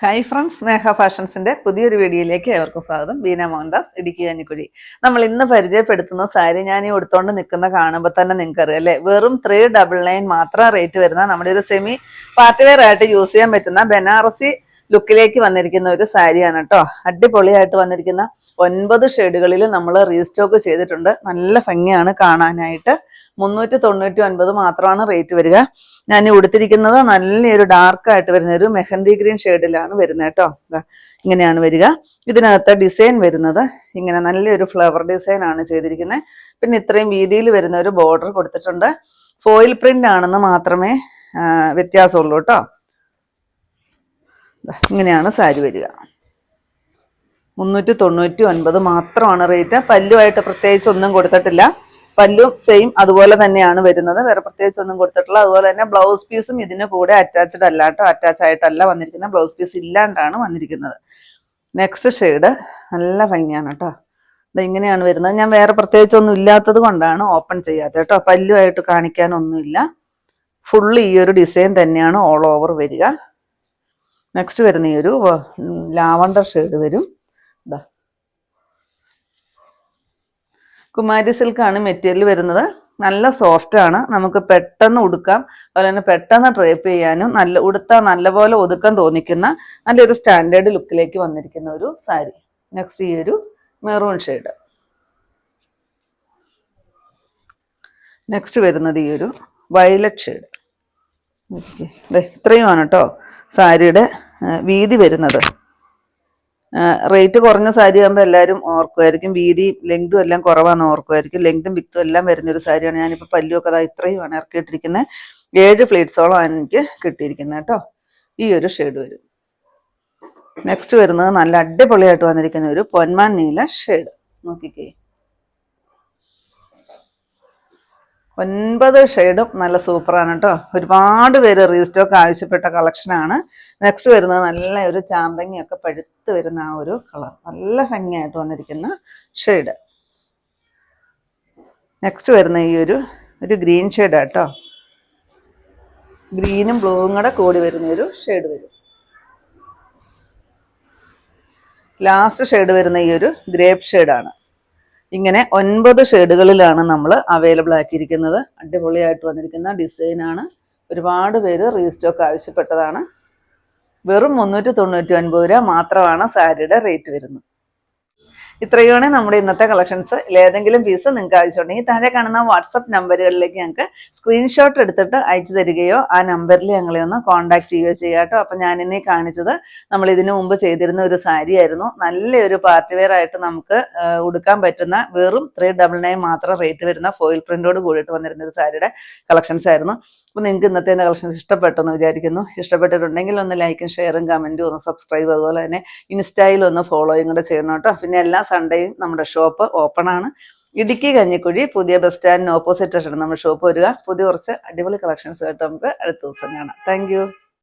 Hi friends മേഘ ഫാഷൻസിന്റെ പുതിയൊരു വീഡിയോയിലേക്ക് ഏവർക്കും സ്വാഗതം. ബീന മോഹൻദാസ് ഇടുക്കി കഞ്ഞിക്കുഴി. നമ്മൾ ഇന്ന് പരിചയപ്പെടുത്തുന്ന സാരി ഞാൻ ഈ ഉടുത്തോണ്ട് നിൽക്കുന്ന കാണുമ്പോൾ തന്നെ നിങ്ങൾക്ക് അറിയാം അല്ലേ? വെറും ത്രീ ഡബിൾ നയൻ മാത്രം റേറ്റ് വരുന്ന നമ്മുടെ ഒരു സെമി പാർട്ടി വെയർ ആയിട്ട് യൂസ് ചെയ്യാൻ പറ്റുന്ന ബനാറസി ലുക്കിലേക്ക് വന്നിരിക്കുന്ന ഒരു സാരിയാണ് കേട്ടോ. അടിപൊളിയായിട്ട് വന്നിരിക്കുന്ന ഒൻപത് ഷെയ്ഡുകളിൽ നമ്മൾ റീസ്റ്റോക്ക് ചെയ്തിട്ടുണ്ട്. നല്ല ഭംഗിയാണ് കാണാനായിട്ട്. മുന്നൂറ്റി തൊണ്ണൂറ്റി ഒൻപത് മാത്രമാണ് റേറ്റ് വരിക. ഞാൻ ഉടുത്തിരിക്കുന്നത് നല്ലൊരു ഡാർക്ക് ആയിട്ട് വരുന്ന ഒരു മെഹന്തി ഗ്രീൻ ഷെയ്ഡിലാണ് വരുന്നത് കേട്ടോ. ഇങ്ങനെയാണ് വരിക. ഇതിനകത്ത് ഡിസൈൻ വരുന്നത് ഇങ്ങനെ നല്ലൊരു ഫ്ലവർ ഡിസൈൻ ആണ് ചെയ്തിരിക്കുന്നത്. പിന്നെ ഇത്രയും വീതിയിൽ വരുന്ന ഒരു ബോർഡർ കൊടുത്തിട്ടുണ്ട്. ഫോയിൽ പ്രിന്റ് ആണെന്ന് മാത്രമേ വ്യത്യാസമുള്ളൂ കേട്ടോ. ഇങ്ങനെയാണ് സാരി വരിക. മുന്നൂറ്റി തൊണ്ണൂറ്റി ഒൻപത് മാത്രമാണ് റേറ്റ്. പല്ലുമായിട്ട് പ്രത്യേകിച്ച് ഒന്നും കൊടുത്തിട്ടില്ല. പല്ലും സെയിം അതുപോലെ തന്നെയാണ് വരുന്നത്. വേറെ പ്രത്യേകിച്ച് ഒന്നും കൊടുത്തിട്ടില്ല. അതുപോലെ തന്നെ ബ്ലൗസ് പീസും ഇതിന് കൂടെ അറ്റാച്ച്ഡ് അല്ല കേട്ടോ. അറ്റാച്ച് ആയിട്ടല്ല വന്നിരിക്കുന്നത്. ബ്ലൗസ് പീസ് ഇല്ലാണ്ടാണ് വന്നിരിക്കുന്നത്. നെക്സ്റ്റ് ഷെയ്ഡ് നല്ല ഭംഗിയാണ് കേട്ടോ. ഇത് ഇങ്ങനെയാണ് വരുന്നത്. ഞാൻ വേറെ പ്രത്യേകിച്ച് ഒന്നും ഇല്ലാത്തത് കൊണ്ടാണ് ഓപ്പൺ ചെയ്യാത്തത് കേട്ടോ. പല്ലുമായിട്ട് കാണിക്കാനൊന്നുമില്ല ഫുള്ള് ഈ ഒരു ഡിസൈൻ തന്നെയാണ് ഓൾ ഓവർ വരിക. നെക്സ്റ്റ് വരുന്ന ഈ ഒരു ലാവണ്ടർ ഷെയ്ഡ് വരും. ഇതാ കുമാരി സിൽക്കാണ് മെറ്റീരിയൽ വരുന്നത്. നല്ല സോഫ്റ്റ് ആണ്. നമുക്ക് പെട്ടെന്ന് ഉടുക്കാം. അതുപോലെ തന്നെ പെട്ടെന്ന് ഡ്രേപ്പ് ചെയ്യാനും നല്ല ഉടുത്താൽ നല്ലപോലെ ഒതുക്കം തോന്നിക്കുന്ന നല്ലൊരു സ്റ്റാൻഡേർഡ് ലുക്കിലേക്ക് വന്നിരിക്കുന്ന ഒരു സാരി. നെക്സ്റ്റ് ഈ ഒരു മെറൂൺ ഷെയ്ഡ് നെക്സ്റ്റ് വരുന്നത് ഈ ഒരു വയലറ്റ് ഷെയ്ഡ് ഇത്രയുമാണ് കേട്ടോ സാരിയുടെ വീതി വരുന്നത്. റേറ്റ് കുറഞ്ഞ സാരി ആകുമ്പോൾ എല്ലാവരും ഓർക്കുമായിരിക്കും വീതി ലെങ്തും എല്ലാം കുറവാന്ന് ഓർക്കുമായിരിക്കും ലെങ്തും വിത്തും എല്ലാം വരുന്ന ഒരു സാരിയാണ് ഞാനിപ്പോൾ പല്ലുമൊക്കെ അതാ ഇത്രയുമാണ് ഇറക്കിയിട്ടിരിക്കുന്നത് ഏഴ് പ്ലേറ്റ്സോളമാണ് എനിക്ക് കിട്ടിയിരിക്കുന്നത് കേട്ടോ ഈ ഒരു ഷെയ്ഡ് വരും. നെക്സ്റ്റ് വരുന്നത് നല്ല അടിപൊളിയായിട്ട് വന്നിരിക്കുന്ന ഒരു പൊന്മാൻ നീല ഷെയ്ഡ്. നോക്കിക്കേ. ഒൻപത് ഷെയ്ഡും നല്ല സൂപ്പറാണ് കേട്ടോ. ഒരുപാട് പേര് റീസ്റ്റോക്ക് ആവശ്യപ്പെട്ട കളക്ഷനാണ് നെക്സ്റ്റ് വരുന്നത് നല്ല ഒരു ചാമ്പങ്ങിയൊക്കെ പഴുത്ത് വരുന്ന ആ ഒരു കളർ നല്ല ഭംഗിയായിട്ട് വന്നിരിക്കുന്ന ഷെയ്ഡ്. നെക്സ്റ്റ് വരുന്ന ഈ ഒരു ഒരു ഗ്രീൻ ഷെയ്ഡ് കേട്ടോ. ഗ്രീനും ബ്ലൂവും കൂടെ കൂടി വരുന്ന ഒരു ഷെയ്ഡ് വരും. ലാസ്റ്റ് ഷെയ്ഡ് വരുന്ന ഈ ഒരു ഗ്രേപ്പ് ഷെയ്ഡാണ് ഇങ്ങനെ ഒൻപത് ഷെയ്ഡുകളിലാണ് നമ്മൾ അവൈലബിൾ ആക്കിയിരിക്കുന്നത്. അടിപൊളിയായിട്ട് വന്നിരിക്കുന്ന ഡിസൈനാണ് ഒരുപാട് പേര് റീസ്റ്റോക്ക് ആവശ്യപ്പെട്ടതാണ്. വെറും മുന്നൂറ്റി തൊണ്ണൂറ്റി ഒൻപത് രൂപ മാത്രമാണ് സാരിയുടെ റേറ്റ് വരുന്നത്. ഇത്രയുമാണ് നമ്മുടെ ഇന്നത്തെ കളക്ഷൻസ് ഏതെങ്കിലും പീസ് നിങ്ങൾക്ക് ആവശ്യമുണ്ടെങ്കിൽ താഴെ കാണുന്ന വാട്സപ്പ് നമ്പറുകളിലേക്ക് ഞങ്ങൾക്ക് സ്ക്രീൻഷോട്ട് എടുത്തിട്ട് അയച്ചു തരികയോ ആ നമ്പറിൽ ഞങ്ങളെ ഒന്ന് കോൺടാക്ട് ചെയ്യുകയോ ചെയ്യാം കേട്ടോ. അപ്പം ഞാനിന്നീ കാണിച്ചത് നമ്മൾ ഇതിനു മുമ്പ് ചെയ്തിരുന്ന ഒരു സാരി ആയിരുന്നു. നല്ലൊരു പാർട്ടി വെയർ ആയിട്ട് നമുക്ക് ഉടുക്കാൻ പറ്റുന്ന വെറും ത്രീ ഡബിൾ നയൻ മാത്രം റേറ്റ് വരുന്ന ഫോയിൽ പ്രിന്റോട് കൂടിയിട്ട് വന്നിരുന്ന ഒരു സാരിയുടെ കളക്ഷൻസ് ആയിരുന്നു. അപ്പോൾ നിങ്ങൾക്ക് ഇന്നത്തെ എന്റെ കളക്ഷൻസ് ഇഷ്ടപ്പെട്ടെന്ന് വിചാരിക്കുന്നു. ഇഷ്ടപ്പെട്ടിട്ടുണ്ടെങ്കിൽ ഒന്ന് ലൈക്കും ഷെയറും കമന്റും ഒന്ന് സബ്സ്ക്രൈബ് അതുപോലെ തന്നെ ഇൻസ്റ്റയിൽ ഒന്ന് ഫോളോയും കൂടെ ചെയ്യണം കേട്ടോ. പിന്നെ എല്ലാ സൺഡേയും നമ്മുടെ ഷോപ്പ് ഓപ്പൺ ആണ്. ഇടുക്കി കഞ്ഞിക്കുഴി പുതിയ ബസ് സ്റ്റാൻഡിന് ഓപ്പോസിറ്റ് ആണ് നമ്മുടെ ഷോപ്പ് വരിക. പുതിയ കുറച്ച് അടിപൊളി കളക്ഷൻസ് ആയിട്ട് നമുക്ക് അടുത്ത ദിവസം കാണാം. താങ്ക്